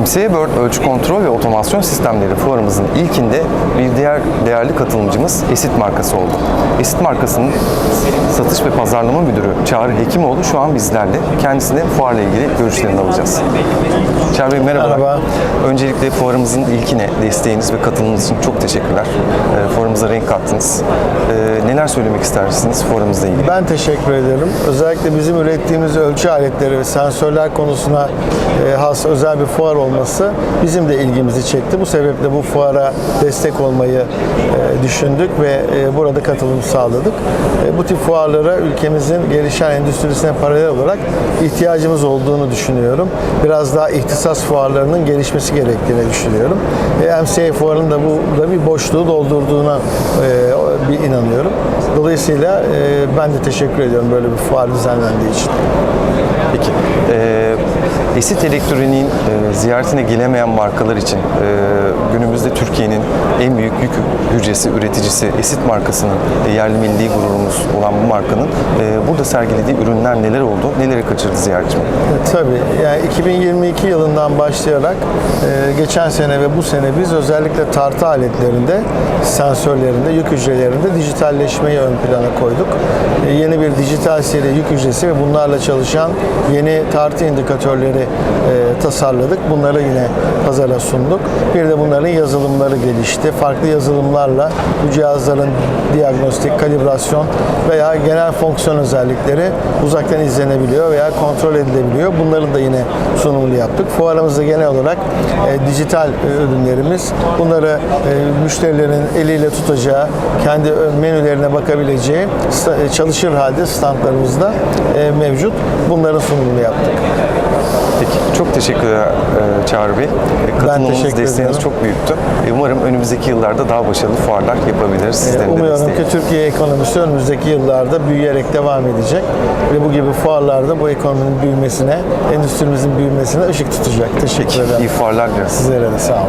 MCA World Ölçü Kontrol ve Otomasyon Sistemleri fuarımızın ilkinde bir diğer değerli katılımcımız Esit markası oldu. Esit markasının satış ve pazarlama müdürü Çağrı Hekimoğlu şu an bizlerle. Kendisine fuarla ilgili görüşlerini alacağız. Çağrı Bey merhabalar. Merhaba. Öncelikle fuarımızın ilkine desteğiniz ve katılımınız için çok teşekkürler. E, fuarımıza renk kattınız. E, neler söylemek istersiniz fuarımızla ilgili? Ben teşekkür ederim. Özellikle bizim ürettiğimiz ölçü aletleri ve sensörler konusuna e, has özel bir fuar olması bizim de ilgimizi çekti. Bu sebeple bu fuara destek olmayı e, düşündük ve e, burada katılım sağladık. E, bu tip fuarlara ülkemizin gelişen endüstrisine paralel olarak ihtiyacımız olduğunu düşünüyorum. Biraz daha ihtisas fuarlarının gelişmesi gerektiğini düşünüyorum. MCA fuarının da bu da bir boşluğu doldurduğuna bir inanıyorum. Dolayısıyla e, ben de teşekkür ediyorum böyle bir fuar düzenlendiği için. Peki. E, Esit Elektronik'in e, ziyaretine gelemeyen markalar için e, günümüzde Türkiye'nin en büyük yük hücresi üreticisi Esit markasının e, yerli milli gururumuz olan bu markanın e, burada sergilediği ürünler neler oldu, neleri kaçırdı ziyaretçim? E, Tabii. Yani 2022 yılından başlayarak e, geçen sene ve bu sene biz özellikle tartı aletlerinde, sensörlerinde, yük hücrelerinde dijitalleşmeyi ön plana koyduk. E, Yeni bir dijital seri yük hücresi ve bunlarla çalışan yeni tartı indikatörleri e, tasarladık. Bunları yine pazara sunduk. Bir de bunların yazılımları gelişti. Farklı yazılımlarla bu cihazların diagnostik, kalibrasyon veya genel fonksiyon özellikleri uzaktan izlenebiliyor veya kontrol edilebiliyor. Bunların da yine sunumunu yaptık. Fuarımızda genel olarak e, dijital ürünlerimiz bunları müşterilerin eliyle tutacağı, kendi menülerine bakabileceği e, çalışır halde standlarımızda e, mevcut. Bunların sunumunu yaptık. Peki, çok teşekkürler e, Çağrı Bey. Katılımınız, teşekkür desteğiniz ederim. çok büyüktü. Umarım önümüzdeki yıllarda daha başarılı fuarlar yapabiliriz. Sizlerin de Umuyorum desteğiyle. ki Türkiye ekonomisi önümüzdeki yıllarda büyüyerek devam edecek ve bu gibi fuarlarda bu ekonominin büyümesine, endüstrimizin büyümesine ışık tutacak. Teşekkür ederim. İyi fuarlar dileriz. Sizlere de sağ olun.